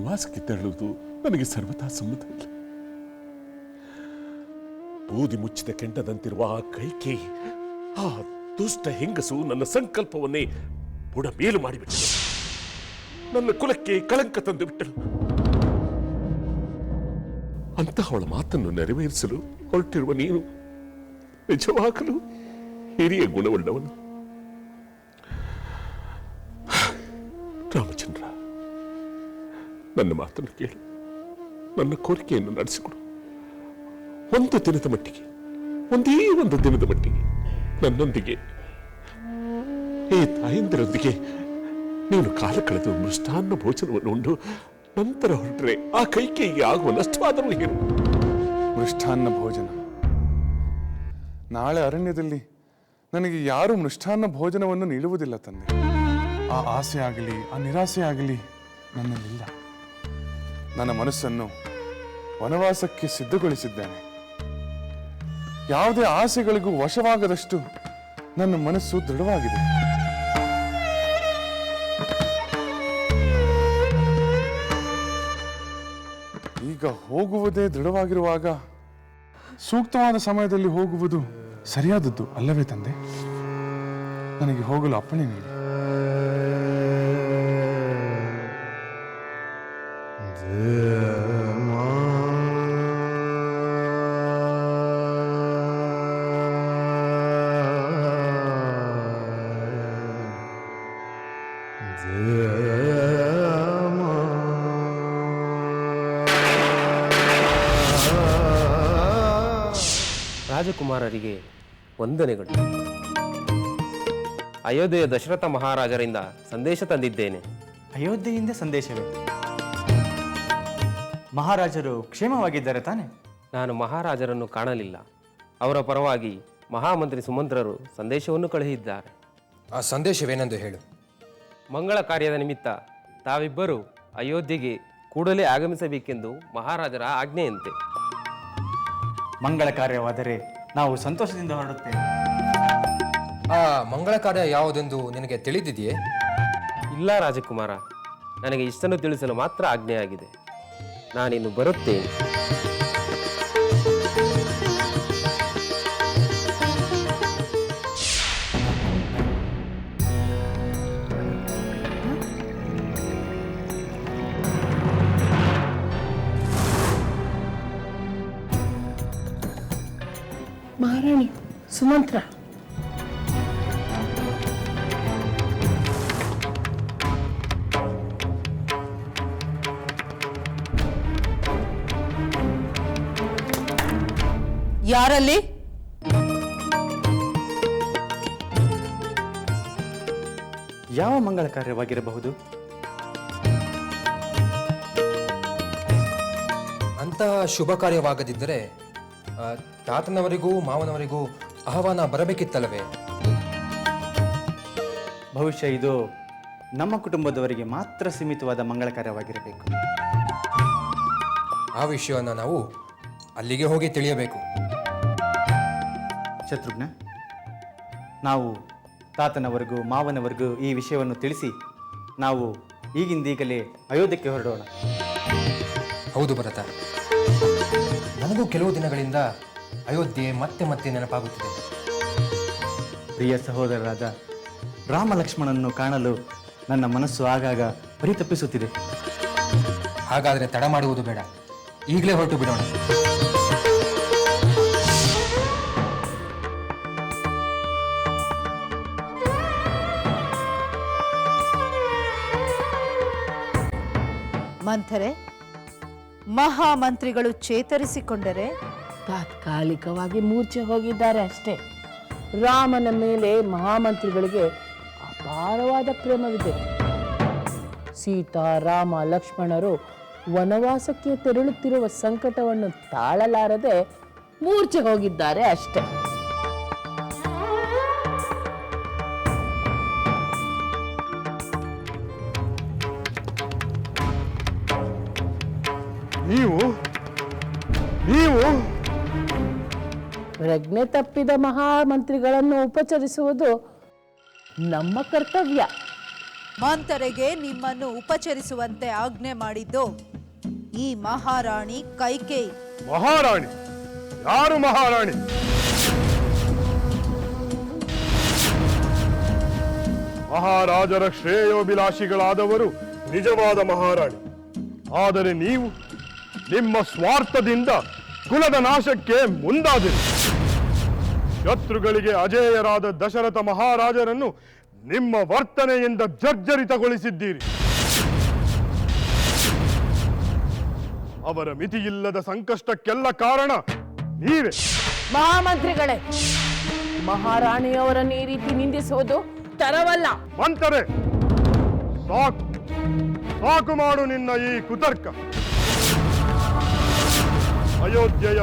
ವನವಾಸಕ್ಕೆ ತೆರಳುವುದು ನನಗೆ ಸರ್ವತಾ ಸಮ್ಮತ ಇಲ್ಲ. ಬೂದಿ ಮುಚ್ಚಿದ ಕೆಂಡದಂತಿರುವ ಆ ಕೈಕೆ ಆ ದುಷ್ಟ ಹೆಂಗಸು ನನ್ನ ಸಂಕಲ್ಪವನ್ನೇ ಬುಡ ಮೇಲು ಮಾಡಿಬಿಟ್ಟಳು. ನನ್ನ ಕುಲಕ್ಕೆ ಕಳಂಕ ತಂದು ಬಿಟ್ಟಳು. ಅಂತಹವಳ ಮಾತನ್ನು ನೆರವೇರಿಸಲು ಹೊರಟಿರುವ ನೀನು ನಿಜವಾಗಲು ಹಿರಿಯ ಗುಣವುಳ್ಳವನು. ರಾಮಚಂದ್ರ ನನ್ನ ಮಾತನ್ನು ಕೇಳು. ನನ್ನ ಕೋರಿಕೆಯನ್ನು ನಡೆಸಿಕೊಡು. ಒಂದು ದಿನದ ಮಟ್ಟಿಗೆ, ಒಂದೇ ಒಂದು ದಿನದ ಮಟ್ಟಿಗೆ ನನ್ನೊಂದಿಗೆ, ಈ ತಾಯಂದಿರೊಂದಿಗೆ ನೀನು ಕಾಲ ಕಳೆದು ಮೃಷ್ಟಾನ್ನ ಭೋಜನವನ್ನು ಉಂಡು, ನಂತರ ಹೊರಟ್ರೆ ಆ ಕೈಕೇಯಿಗೆ ಆಗುವ ನಷ್ಟವಾದರೂ ಏನು ಮೃಷ್ಟಾನ್ನ ಭೋಜನ. ನಾಳೆ ಅರಣ್ಯದಲ್ಲಿ ನನಗೆ ಯಾರು ಮೃಷ್ಟಾನ್ನ ಭೋಜನವನ್ನು ನೀಡುವುದಿಲ್ಲ ತಂದೆ. ಆ ಆಸೆ ಆಗಲಿ ಆ ನಿರಾಸೆ ಆಗಲಿ ನನ್ನಲ್ಲಿಲ್ಲ. ನನ್ನ ಮನಸ್ಸನ್ನು ವನವಾಸಕ್ಕೆ ಸಿದ್ಧಗೊಳಿಸಿದ್ದೇನೆ. ಯಾವುದೇ ಆಸೆಗಳಿಗೂ ವಶವಾಗದಷ್ಟು ನನ್ನ ಮನಸ್ಸು ದೃಢವಾಗಿದೆ. ಈಗ ಹೋಗುವುದೇ ದೃಢವಾಗಿರುವಾಗ ಸೂಕ್ತವಾದ ಸಮಯದಲ್ಲಿ ಹೋಗುವುದು ಸರಿಯಾದದ್ದು ಅಲ್ಲವೇ ತಂದೆ? ನನಗೆ ಹೋಗಲು ಅಪ್ಪಣೆ ನೀಡಿ. ರಾಜಕುಮಾರರಿಗೆ ವಂದನೆಗಳು. ಅಯೋಧ್ಯೆಯ ದಶರಥ ಮಹಾರಾಜರಿಂದ ಸಂದೇಶ ತಂದಿದ್ದೇನೆ. ಅಯೋಧ್ಯೆಯಿಂದ ಸಂದೇಶವೇ? ಮಹಾರಾಜರು ಕ್ಷೇಮವಾಗಿದ್ದಾರೆ ತಾನೆ? ನಾನು ಮಹಾರಾಜರನ್ನು ಕಾಣಲಿಲ್ಲ. ಅವರ ಪರವಾಗಿ ಮಹಾಮಂತ್ರಿ ಸುಮಂತ್ರರು ಸಂದೇಶವನ್ನು ಕಳುಹಿದ್ದಾರೆ. ಆ ಸಂದೇಶವೇನೆಂದು ಹೇಳು. ಮಂಗಳ ಕಾರ್ಯದ ನಿಮಿತ್ತ ತಾವಿಬ್ಬರು ಅಯೋಧ್ಯೆಗೆ ಕೂಡಲೇ ಆಗಮಿಸಬೇಕೆಂದು ಮಹಾರಾಜರ ಆಜ್ಞೆಯಂತೆ. ಮಂಗಳ ಕಾರ್ಯವಾದರೆ ನಾವು ಸಂತೋಷದಿಂದ ಹೊರಡುತ್ತೇವೆ. ಆ ಮಂಗಳ ಕಾರ್ಯ ಯಾವುದೆಂದು ನಿನಗೆ ತಿಳಿದಿದೆಯೇ? ಇಲ್ಲ ರಾಜಕುಮಾರ ನನಗೆ ಇಷ್ಟನ್ನು ತಿಳಿಸಲು ಮಾತ್ರ ಆಜ್ಞೆಯಾಗಿದೆ. ನಾನಿನ್ನು ಬರುತ್ತೇನೆ. ಮಹಾರಾಣಿ ಸುಮಂತ್ರ. ಯಾರಲ್ಲಿ? ಯಾವ ಮಂಗಳ ಕಾರ್ಯವಾಗಿರಬಹುದು? ಅಂತಹ ಶುಭ ಕಾರ್ಯವಾಗದಿದ್ದರೆ ಆ, ತಾತನವರಿಗೂ ಮಾವನವರಿಗೂ ಆಹ್ವಾನ ಬರಬೇಕಿತ್ತಲ್ಲವೇ? ಬಹುಶಃ ಇದು ನಮ್ಮ ಕುಟುಂಬದವರಿಗೆ ಮಾತ್ರ ಸೀಮಿತವಾದ ಮಂಗಳ ಕಾರ್ಯವಾಗಿರಬೇಕು ಆ ವಿಷಯವನ್ನು ನಾವು ಅಲ್ಲಿಗೆ ಹೋಗಿ ತಿಳಿಯಬೇಕು. ಶತ್ರುಘ್ನ ನಾವು ತಾತನವರೆಗೂ ಮಾವನವರೆಗೂ ಈ ವಿಷಯವನ್ನು ತಿಳಿಸಿ ನಾವು ಈಗಿಂದೀಗಲೇ ಅಯೋಧ್ಯಕ್ಕೆ ಹೊರಡೋಣ. ಹೌದು ಭರತ. ನನಗೂ ಕೆಲವು ದಿನಗಳಿಂದ ಅಯೋಧ್ಯೆ ಮತ್ತೆ ಮತ್ತೆ ನೆನಪಾಗುತ್ತಿದೆ. ಪ್ರಿಯ ಸಹೋದರರಾದ ರಾಮ ಲಕ್ಷ್ಮಣನನ್ನು ಕಾಣಲು ನನ್ನ ಮನಸ್ಸು ಆಗಾಗ ಪರಿತಪ್ಪಿಸುತ್ತಿದೆ ಹಾಗಾದರೆ ತಡ ಮಾಡುವುದು ಬೇಡ. ಈಗಲೇ ಹೊರಟು ಬಿಡೋಣ. ಮಂಥರೆ ಮಹಾಮಂತ್ರಿಗಳು ಚೇತರಿಸಿಕೊಂಡರೆ ತಾತ್ಕಾಲಿಕವಾಗಿ ಮೂರ್ಛೆ ಹೋಗಿದ್ದಾರೆ ಅಷ್ಟೇ. ರಾಮನ ಮೇಲೆ ಮಹಾಮಂತ್ರಿಗಳಿಗೆ ಅಪಾರವಾದ ಪ್ರೇಮವಿದೆ. ಸೀತಾ ರಾಮ ಲಕ್ಷ್ಮಣರು ವನವಾಸಕ್ಕೆ ತೆರಳುತ್ತಿರುವ ಸಂಕಟವನ್ನು ತಾಳಲಾರದೆ ಮೂರ್ಛೆ ಹೋಗಿದ್ದಾರೆ ಅಷ್ಟೇ. ಪ್ರಜ್ಞೆ ತಪ್ಪಿದ ಮಹಾಮಂತ್ರಿಗಳನ್ನು ಉಪಚರಿಸುವುದು ನಮ್ಮ ಕರ್ತವ್ಯ. ಮಂತರೆಗೆ ನಿಮ್ಮನ್ನು ಉಪಚರಿಸುವಂತೆ ಆಜ್ಞೆ ಮಾಡಿದ್ದು ಈ ಮಹಾರಾಣಿ ಕೈಕೇಯಿ. ಮಹಾರಾಣಿ? ಯಾರು ಮಹಾರಾಣಿ? ಮಹಾರಾಜರ ಶ್ರೇಯೋಭಿಲಾಷಿಗಳಾದವರು ನಿಜವಾದ ಮಹಾರಾಣಿ. ಆದರೆ ನೀವು ನಿಮ್ಮ ಸ್ವಾರ್ಥದಿಂದ ಕುಲದ ನಾಶಕ್ಕೆ ಮುಂದಾದಿರಿ. ಶತ್ರುಗಳಿಗೆ ಅಜೇಯರಾದ ದಶರಥ ಮಹಾರಾಜರನ್ನು ನಿಮ್ಮ ವರ್ತನೆಯಿಂದ ಜರ್ಜರಿತಗೊಳಿಸಿದ್ದೀರಿ. ಅವರ ಮಿತಿಯಿಲ್ಲದ ಸಂಕಷ್ಟಕ್ಕೆಲ್ಲ ಕಾರಣ ನೀವೇ. ಮಹಾಮಂತ್ರಿಗಳೇ ಮಹಾರಾಣಿಯವರನ್ನು ಈ ರೀತಿ ನಿಂದಿಸುವುದು ತರವಲ್ಲ. ಮಂತರೆ ಸಾಕು ಸಾಕು ಮಾಡು ನಿನ್ನ ಈ ಕುತರ್ಕ. ಅಯೋಧ್ಯೆಯ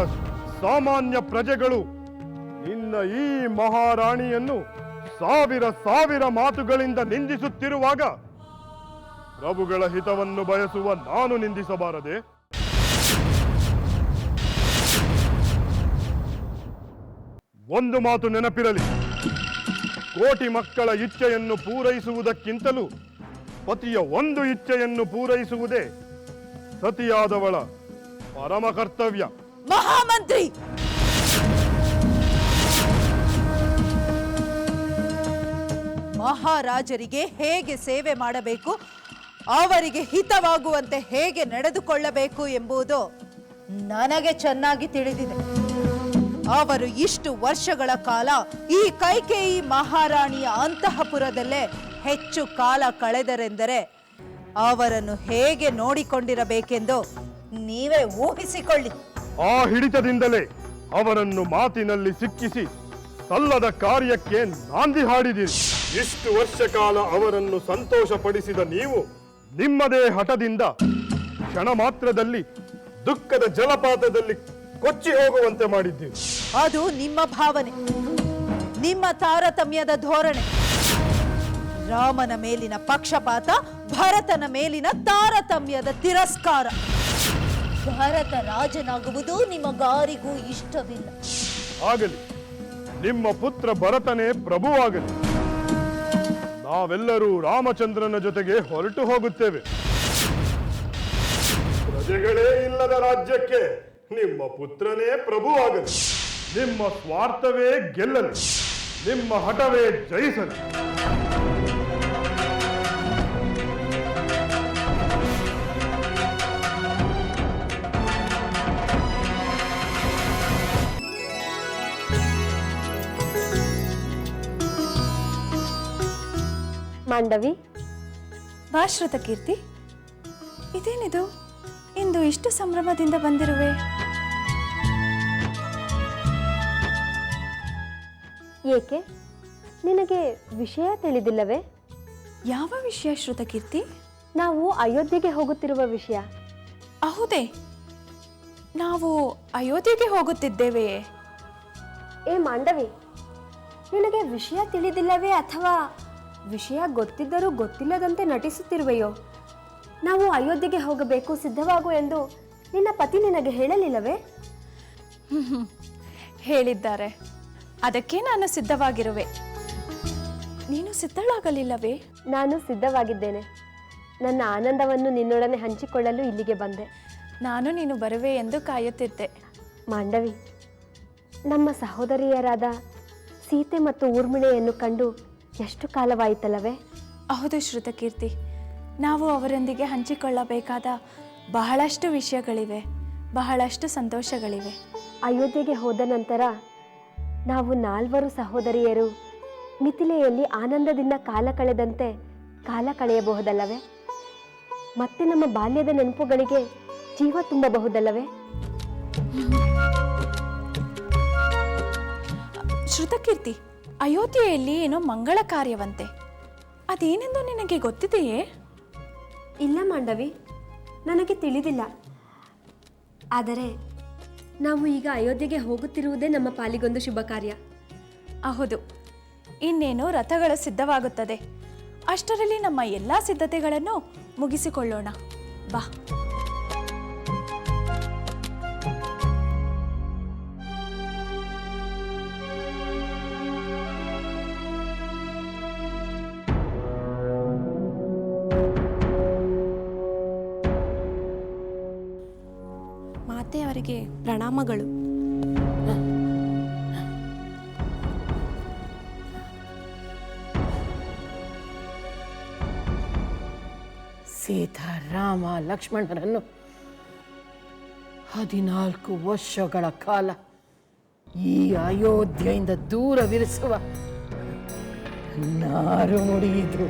ಸಾಮಾನ್ಯ ಪ್ರಜೆಗಳು ನಿನ್ನ ಈ ಮಹಾರಾಣಿಯನ್ನು ಸಾವಿರ ಸಾವಿರ ಮಾತುಗಳಿಂದ ನಿಂದಿಸುತ್ತಿರುವಾಗ ಪ್ರಭುಗಳ ಹಿತವನ್ನು ಬಯಸುವ ನಾನು ನಿಂದಿಸಬಾರದೆ? ಒಂದು ಮಾತು ನೆನಪಿರಲಿ. ಕೋಟಿ ಮಕ್ಕಳ ಇಚ್ಛೆಯನ್ನು ಪೂರೈಸುವುದಕ್ಕಿಂತಲೂ ಪತಿಯ ಒಂದು ಇಚ್ಛೆಯನ್ನು ಪೂರೈಸುವುದೇ ಸತಿಯಾದವಳ ಪರಮ ಕರ್ತವ್ಯ ಮಹಾಮಂತ್ರಿ! ಮಹಾರಾಜರಿಗೆ ಹೇಗೆ ಸೇವೆ ಮಾಡಬೇಕು, ಅವರಿಗೆ ಹಿತವಾಗುವಂತೆ ಹೇಗೆ ನಡೆದುಕೊಳ್ಳಬೇಕು ಎಂಬುದು ನನಗೆ ಚೆನ್ನಾಗಿ ತಿಳಿದಿದೆ. ಅವರು ಇಷ್ಟು ವರ್ಷಗಳ ಕಾಲ ಈ ಕೈಕೇಯಿ ಮಹಾರಾಣಿಯ ಅಂತಃಪುರದಲ್ಲೇ ಹೆಚ್ಚು ಕಾಲ ಕಳೆದರೆಂದರೆ ಅವರನ್ನು ಹೇಗೆ ನೋಡಿಕೊಂಡಿರಬೇಕೆಂದು ನೀವೇ ಊಹಿಸಿಕೊಳ್ಳಿ. ಆ ಹಿಡಿತದಿಂದಲೇ ಅವರನ್ನು ಮಾತಿನಲ್ಲಿ ಸಿಕ್ಕಿಸಿ ಸಲ್ಲದ ಕಾರ್ಯಕ್ಕೆ ನಾಂದಿ ಹಾಡಿದಿರಿ. ಇಷ್ಟು ವರ್ಷ ಕಾಲ ಅವರನ್ನು ಸಂತೋಷಪಡಿಸಿದ ನೀವು ನಿಮ್ಮದೇ ಹಠದಿಂದ ಕ್ಷಣ ಮಾತ್ರದಲ್ಲಿ ದುಃಖದ ಜಲಪಾತದಲ್ಲಿ ಕೊಚ್ಚಿ ಹೋಗುವಂತೆ ಮಾಡಿದ್ದೀರಿ. ಅದು ನಿಮ್ಮ ಭಾವನೆ. ನಿಮ್ಮ ತಾರತಮ್ಯದ ಧೋರಣೆ. ರಾಮನ ಮೇಲಿನ ಪಕ್ಷಪಾತ ಭರತನ ಮೇಲಿನ ತಾರತಮ್ಯದ ತಿರಸ್ಕಾರ. ಭರತ ರಾಜನಾಗುವುದು ನಿಮಗಾರಿಗೂ ಇಷ್ಟವಿಲ್ಲ. ಆಗಲಿ ನಿಮ್ಮ ಪುತ್ರ ಭರತನೇ ಪ್ರಭುವಾಗಲಿ. ನಾವೆಲ್ಲರೂ ರಾಮಚಂದ್ರನ ಜೊತೆಗೆ ಹೊರಟು ಹೋಗುತ್ತೇವೆ. ಪ್ರಜೆಗಳೇ ಇಲ್ಲದ ರಾಜ್ಯಕ್ಕೆ ನಿಮ್ಮ ಪುತ್ರನೇ ಪ್ರಭುವಾಗಲಿ. ನಿಮ್ಮ ಸ್ವಾರ್ಥವೇ ಗೆಲ್ಲಲಿ. ನಿಮ್ಮ ಹಠವೇ ಜಯಿಸಲಿ. ಮಾಂಡವಿ ಭಾಶ್ರತ ಕೀರ್ತಿ ಇದೇನಿದು? ಇಂದು ಇಷ್ಟು ಸಂಭ್ರಮದಿಂದ ಬಂದಿರುವೆ. ಏಕೆ? ನಿನಗೆ ವಿಷಯ ತಿಳಿದಿಲ್ಲವೇ? ಯಾವ ವಿಷಯ ಶ್ರುತಕೀರ್ತಿ ನಾವು ಅಯೋಧ್ಯೆಗೆ ಹೋಗುತ್ತಿರುವ ವಿಷಯ. ಹೌದೇ. ನಾವು ಅಯೋಧ್ಯೆಗೆ ಹೋಗುತ್ತಿದ್ದೇವೆಯೇ ಏ ಮಾಂಡವಿ ನಿನಗೆ ವಿಷಯ ತಿಳಿದಿಲ್ಲವೇ ಅಥವಾ ವಿಷಯ ಗೊತ್ತಿದ್ದರೂ ಗೊತ್ತಿಲ್ಲದಂತೆ ನಟಿಸುತ್ತಿರುವೆಯೋ? ನಾವು ಅಯೋಧ್ಯೆಗೆ ಹೋಗಬೇಕು ಸಿದ್ಧವಾಗು ಎಂದು ನಿನ್ನ ಪತಿ ನಿನಗೆ ಹೇಳಲಿಲ್ಲವೇ? ಹೇಳಿದ್ದಾರೆ. ಅದಕ್ಕೆ ನಾನು ಸಿದ್ಧವಾಗಿರುವೆ. ನೀನು ಸಿದ್ಧಳಾಗಲಿಲ್ಲವೇ? ನಾನು ಸಿದ್ಧವಾಗಿದ್ದೇನೆ. ನನ್ನ ಆನಂದವನ್ನು ನಿನ್ನೊಡನೆ ಹಂಚಿಕೊಳ್ಳಲು ಇಲ್ಲಿಗೆ ಬಂದೆ. ನಾನು ನೀನು ಬರುವೆ ಎಂದು ಕಾಯುತ್ತಿದ್ದೆ. ಮಾಂಡವಿ ನಮ್ಮ ಸಹೋದರಿಯರಾದ ಸೀತೆ ಮತ್ತು ಊರ್ಮಿಳೆಯನ್ನು ಕಂಡು ಎಷ್ಟು ಕಾಲವಾಯಿತಲ್ಲವೇ? ಹೌದು ಶ್ರುತಕೀರ್ತಿ ನಾವು ಅವರೊಂದಿಗೆ ಹಂಚಿಕೊಳ್ಳಬೇಕಾದ ಬಹಳಷ್ಟು ವಿಷಯಗಳಿವೆ ಬಹಳಷ್ಟು ಸಂತೋಷಗಳಿವೆ. ಅಯೋಧ್ಯೆಗೆ ಹೋದ ನಂತರ ನಾವು ನಾಲ್ವರು ಸಹೋದರಿಯರು ಮಿಥಿಲೆಯಲ್ಲಿ ಆನಂದದಿಂದ ಕಾಲ ಕಳೆದಂತೆ ಕಾಲ ಕಳೆಯಬಹುದಲ್ಲವೇ? ಮತ್ತೆ ನಮ್ಮ ಬಾಲ್ಯದ ನೆನಪುಗಳಿಗೆ ಜೀವ ತುಂಬಬಹುದಲ್ಲವೇ? ಶ್ರುತಕೀರ್ತಿ ಅಯೋಧ್ಯೆಯಲ್ಲಿ ಏನೋ ಮಂಗಳ ಕಾರ್ಯವಂತೆ. ಅದೇನೆಂದು ನಿನಗೆ ಗೊತ್ತಿದೆಯೇ? ಇಲ್ಲ ಮಾಂಡವಿ ನನಗೆ ತಿಳಿದಿಲ್ಲ. ಆದರೆ ನಾವು ಈಗ ಅಯೋಧ್ಯೆಗೆ ಹೋಗುತ್ತಿರುವುದೇ ನಮ್ಮ ಪಾಲಿಗೊಂದು ಶುಭ ಕಾರ್ಯ. ಹೌದು. ಇನ್ನೇನು ರಥಗಳ ಸಿದ್ಧವಾಗುತ್ತದೆ. ಅಷ್ಟರಲ್ಲಿ ನಮ್ಮ ಎಲ್ಲ ಸಿದ್ಧತೆಗಳನ್ನು ಮುಗಿಸಿಕೊಳ್ಳೋಣ. ಬಾ. ಪ್ರಣಾಮಗಳು ಸೀತಾ ರಾಮ ಲಕ್ಷ್ಮಣರನ್ನು ಹದಿನಾಲ್ಕು ವರ್ಷಗಳ ಕಾಲ ಈ ಅಯೋಧ್ಯೆಯಿಂದ ದೂರವಿರಿಸುವ ನಾರು ನುಡಿಯಿದ್ರು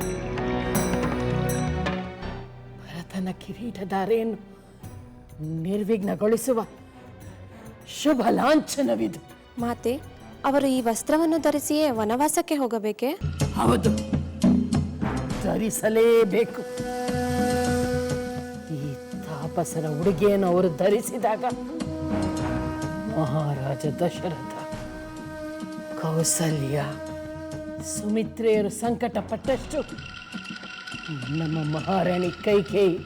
ಭರತನ ಕಿರೀಟಧಾರೆಯನ್ನು ನಿರ್ವಿಘ್ನಗೊಳಿಸುವ ಶುಭ ಲಾಂಛನವಿದು. ಮಾತೆ ಅವರು ಈ ವಸ್ತ್ರವನ್ನು ಧರಿಸಿಯೇ ವನವಾಸಕ್ಕೆ ಹೋಗಬೇಕೇ? ಹೌದು. ಧರಿಸಲೇಬೇಕು. ಈ ತಾಪಸರ ಉಡುಗೆಯನ್ನು ಅವರು ಧರಿಸಿದಾಗ ಮಹಾರಾಜ ದಶರಥ ಕೌಸಲ್ಯ ಸುಮಿತ್ರೆಯರು ಸಂಕಟ ಪಟ್ಟಷ್ಟು ನಮ್ಮ ಮಹಾರಾಣಿ ಕೈಕೇಯಿ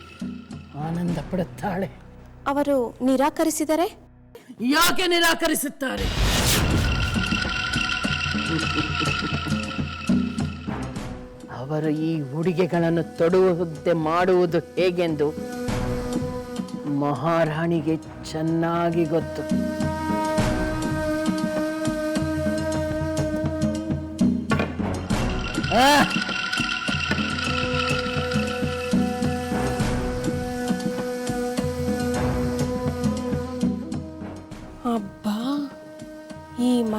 ಆನಂದ ಪಡುತ್ತಾಳೆ ಅವರು ನಿರಾಕರಿಸಿದರೆ? ಯಾಕೆ ನಿರಾಕರಿಸುತ್ತಾರೆ ಅವರು ಈ ಉಡುಗೆಗಳನ್ನು ತೊಡುವಂತೆ ಮಾಡುವುದು ಹೇಗೆಂದು ಮಹಾರಾಣಿಗೆ ಚೆನ್ನಾಗಿ ಗೊತ್ತು ಆ!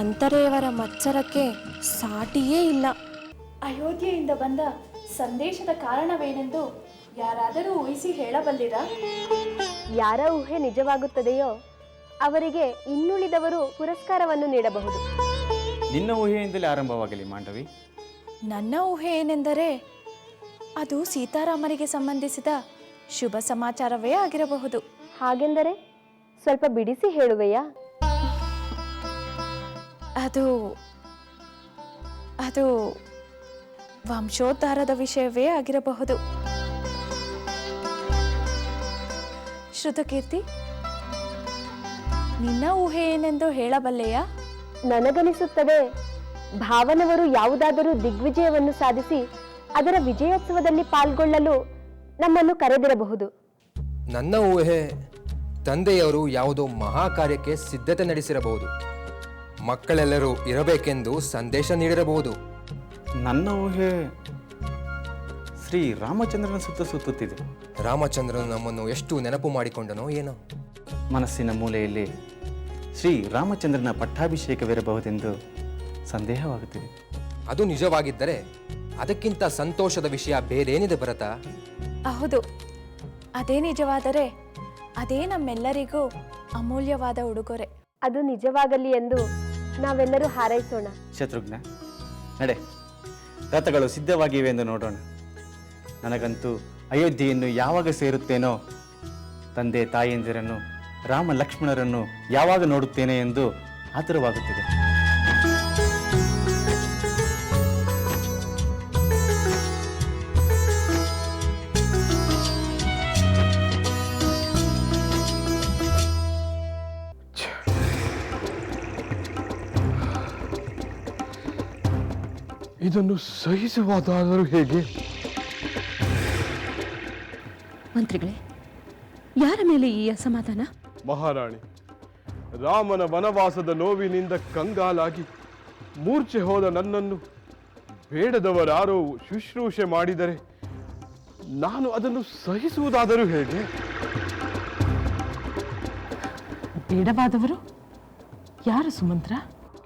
ಈ ಮಚ್ಚರಕ್ಕೆ ಸಾಟಿಯೇ ಇಲ್ಲ. ಅಯೋಧ್ಯೆಯಿಂದ ಬಂದ ಸಂದೇಶದ ಕಾರಣವೇನೆಂದು ಯಾರಾದರೂ ಊಹಿಸಿ ಹೇಳಬಲ್ಲಿರಾ? ಯಾರ ಊಹೆ ನಿಜವಾಗುತ್ತದೆಯೋ ಅವರಿಗೆ ಇನ್ನುಳಿದವರು ಪುರಸ್ಕಾರವನ್ನು ನೀಡಬಹುದು. ನಿನ್ನ ಊಹೆಯಿಂದಲೇ ಆರಂಭವಾಗಲಿ ಮಾಂಡವಿ. ನನ್ನ ಊಹೆ ಏನೆಂದರೆ ಅದು ಸೀತಾರಾಮರಿಗೆ ಸಂಬಂಧಿಸಿದ ಶುಭ ಸಮಾಚಾರವೇ ಆಗಿರಬಹುದು. ಹಾಗೆಂದರೆ ಸ್ವಲ್ಪ ಬಿಡಿಸಿ ಹೇಳುವೆಯಾ? ಅದು ಅದು ವಂಶೋದ್ಧಾರದ ವಿಷಯವೇ ಆಗಿರಬಹುದು. ಶ್ರುತಕೀರ್ತಿ ನಿನ್ನ ಊಹೆ ಏನೆಂದು ಹೇಳಬಲ್ಲೆಯ? ನನಗನಿಸುತ್ತದೆ ಭಾವನವರು ಯಾವುದಾದರೂ ದಿಗ್ವಿಜಯವನ್ನು ಸಾಧಿಸಿ ಅದರ ವಿಜಯೋತ್ಸವದಲ್ಲಿ ಪಾಲ್ಗೊಳ್ಳಲು ನಮ್ಮನ್ನು ಕರೆದಿರಬಹುದು. ನನ್ನ ಊಹೆ ತಂದೆಯವರು ಯಾವುದೋ ಮಹಾ ಕಾರ್ಯಕ್ಕೆ ಸಿದ್ಧತೆ ನಡೆಸಿರಬಹುದು. ಮಕ್ಕಳೆಲ್ಲರೂ ಇರಬೇಕೆಂದು ಸಂದೇಶ ನೀಡಿರಬಹುದು. ನನ್ನ ಊಹೆ ಶ್ರೀ ರಾಮಚಂದ್ರನ ಸುತ್ತ ಸುತ್ತುತ್ತಿದೆ. ರಾಮಚಂದ್ರನು ನಮ್ಮನ್ನು ಎಷ್ಟು ನೆನಪು ಮಾಡಿಕೊಂಡನೋ ಏನೋ. ಮನಸ್ಸಿನ ಮೂಲೆಯಲ್ಲಿ ಶ್ರೀ ರಾಮಚಂದ್ರನ ಪಟ್ಟಾಭಿಷೇಕವಿರಬಹುದೆಂದು ಸಂದೇಹವಾಗುತ್ತಿದೆ. ಅದು ನಿಜವಾಗಿದ್ದರೆ ಅದಕ್ಕಿಂತ ಸಂತೋಷದ ವಿಷಯ ಬೇರೇನಿದೆ ಭರತ? ಹೌದು ಅದೇ ನಿಜವಾದರೆ ಅದೇ ನಮ್ಮೆಲ್ಲರಿಗೂ ಅಮೂಲ್ಯವಾದ ಉಡುಗೊರೆ. ಅದು ನಿಜವಾಗಲಿ ಎಂದು ನಾವೆಲ್ಲರೂ ಹಾರೈಸೋಣ. ಶತ್ರುಘ್ನ, ನಡೆ. ರಥಗಳು ಸಿದ್ಧವಾಗಿವೆ ಎಂದು ನೋಡೋಣ. ನನಗಂತೂ ಅಯೋಧ್ಯೆಯನ್ನು ಯಾವಾಗ ಸೇರುತ್ತೇನೋ, ತಂದೆ ತಾಯಂದಿರನ್ನು, ರಾಮ ಲಕ್ಷ್ಮಣರನ್ನು ಯಾವಾಗ ನೋಡುತ್ತೇನೆ ಎಂದು ಆತುರವಾಗುತ್ತಿದೆ. ಇದನ್ನು ಸಹಿಸುವುದಾದರೂ ಹೇಗೆ? ಮಂತ್ರಿಗಳೇ ಯಾರ ಮೇಲೆ ಈ ಅಸಮಾಧಾನ? ಮಹಾರಾಣಿ ರಾಮನ ವನವಾಸದ ನೋವಿನಿಂದ ಕಂಗಾಲಾಗಿ ಮೂರ್ಛೆ ಹೋದ ನನ್ನನ್ನು ಬೇಡದವರಾರೋ ಶುಶ್ರೂಷೆ ಮಾಡಿದರೆ ನಾನು ಅದನ್ನು ಸಹಿಸುವುದಾದರೂ ಹೇಗೆ? ಬೇಡವಾದವರು? ಯಾರು ಸುಮಂತ್ರ?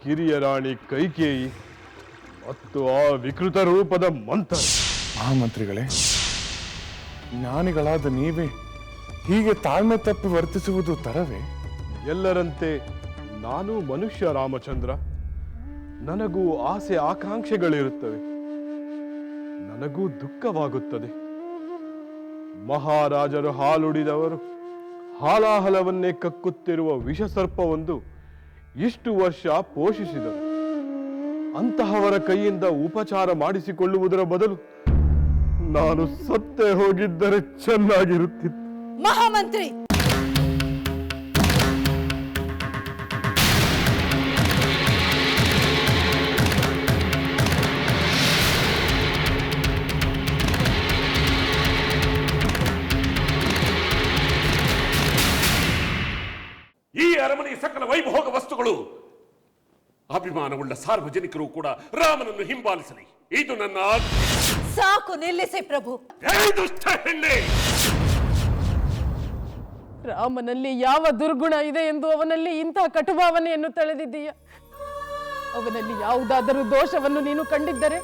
ಕಿರಿಯ ರಾಣಿ ಕೈಕೇಯಿ ಮತ್ತು ಆ ವಿಕೃತ ರೂಪದ ಮಂತ್ರ. ಮಹಾಮಂತ್ರಿಗಳೇ ಜ್ಞಾನಿಗಳಾದ ನೀವೇ ಹೀಗೆ ತಾಳ್ಮೆ ತಪ್ಪಿ ವರ್ತಿಸುವುದು ತರವೇ? ಎಲ್ಲರಂತೆ ನಾನು ಮನುಷ್ಯ ರಾಮಚಂದ್ರ. ನನಗೂ ಆಸೆ ಆಕಾಂಕ್ಷೆಗಳಿರುತ್ತವೆ. ನನಗೂ ದುಃಖವಾಗುತ್ತದೆ. ಮಹಾರಾಜರು ಹಾಲುಡಿದವರು ಹಾಲಾಹಲವನ್ನೇ ಕಕ್ಕುತ್ತಿರುವ ವಿಷಸರ್ಪವೊಂದು ಇಷ್ಟು ವರ್ಷ ಪೋಷಿಸಿದರು. ಅಂತಹವರ ಕೈಯಿಂದ ಉಪಚಾರ ಮಾಡಿಸಿಕೊಳ್ಳುವುದರ ಬದಲು ನಾನು ಸತ್ತೇ ಹೋಗಿದ್ದರೆ ಚೆನ್ನಾಗಿರುತ್ತಿತ್ತು. ಮಹಾಮಂತ್ರಿ! ಅಭಿಮಾನವುಳ್ಳ ಸಾರ್ವಜನಿಕರು ಕೂಡ ರಾಮನನ್ನು ಹಿಂಬಾಲಿಸಲಿ. ಇದು ನನ್ನ ಸಾಕು ನಿಲ್ಲಿಸಿ ಪ್ರಭು. ಏ ದುಷ್ಟ ಹೆಣ್ಣೆ! ರಾಮನಲ್ಲಿ ಯಾವ ದುರ್ಗುಣ ಇದೆ ಎಂದು ಅವನಲ್ಲಿ ಇಂತಹ ಕಟುಭಾವನೆಯನ್ನು ತಳೆದಿದ್ದೀಯ? ಅವನಲ್ಲಿ ಯಾವುದಾದರೂ ದೋಷವನ್ನು ನೀನು ಕಂಡಿದ್ದರೆ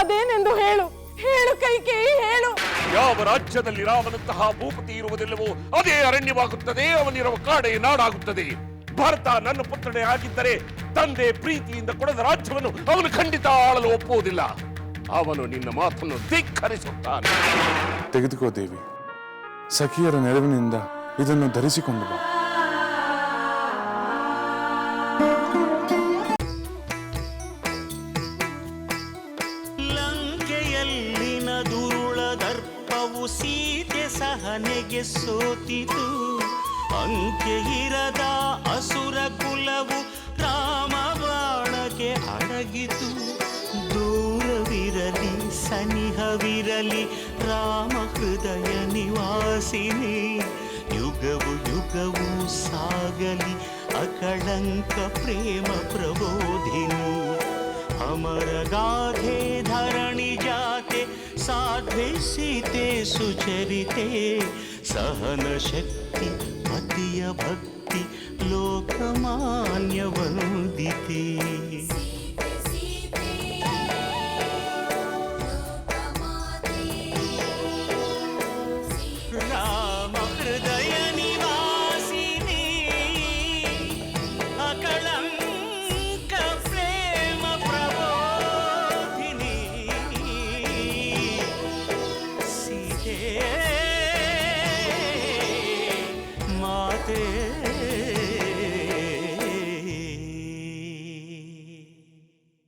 ಅದೇನೆಂದು ಹೇಳು. ಹೇಳು ಕೈಕೇಯಿ ಹೇಳು. ಯಾವ ರಾಜ್ಯದಲ್ಲಿ ರಾಮನಂತಹ ಭೂಪತಿ ಇರುವುದಿಲ್ಲವೋ ಅದೇ ಅರಣ್ಯವಾಗುತ್ತದೆ ಅವನಿರುವ ಕಾಡೆ ನಾಡಾಗುತ್ತದೆ. ಭಾರತ ನನ್ನ ಪುತ್ರನೇ ಆಗಿದ್ದರೆ ತಂದೆ ಪ್ರೀತಿಯಿಂದ ಕೊಡದ ರಾಜ್ಯವನ್ನು ಅವನು ಖಂಡಿತ ಆಳಲು ಒಪ್ಪುವುದಿಲ್ಲ. ಅವನು ನಿನ್ನ ಮಾತನ್ನು ಧಿಕ್ಕರಿಸುತ್ತಾನೆ. ತೆಗೆದುಕೋ ದೇವಿ ಸಖಿಯರ ನೆರವಿನಿಂದ ಇದನ್ನು ಧರಿಸಿಕೊಂಡು ಬಾ. ಲಂಕೆಯಲ್ಲಿನ ದುರುಳ ದರ್ಪವು ಸೀತೆ ಸಹನೆಗೆ ಸೋತಿತು. ಅಂಕೆ ಇರದ ಅಸುರ ಕುಲವು ರಾಮ ಬಾಣಕ್ಕೆ ಅಡಗಿತು ದೂರವಿರಲಿ ಸನಿಹವಿರಲಿ ರಾಮ ಹೃದಯ ನಿವಾಸಿನಿ ಯುಗವು ಯುಗವು ಸಾಗಲಿ ಅಕಳಂಕ ಪ್ರೇಮ ಪ್ರಬೋಧಿನಿ ಅಮರ ಗಾಧೆ ಧರಣಿ ಜಾತೆ ಸಾಧ್ವೆ ಸೀತೆ ಸುಚರಿತೆ ಸಹನ ಶಕ್ತಿ ಪತಿಯ ಭಕ್ತಿ ಲೋಕಮಾನ್ಯ ವಂದಿತೆ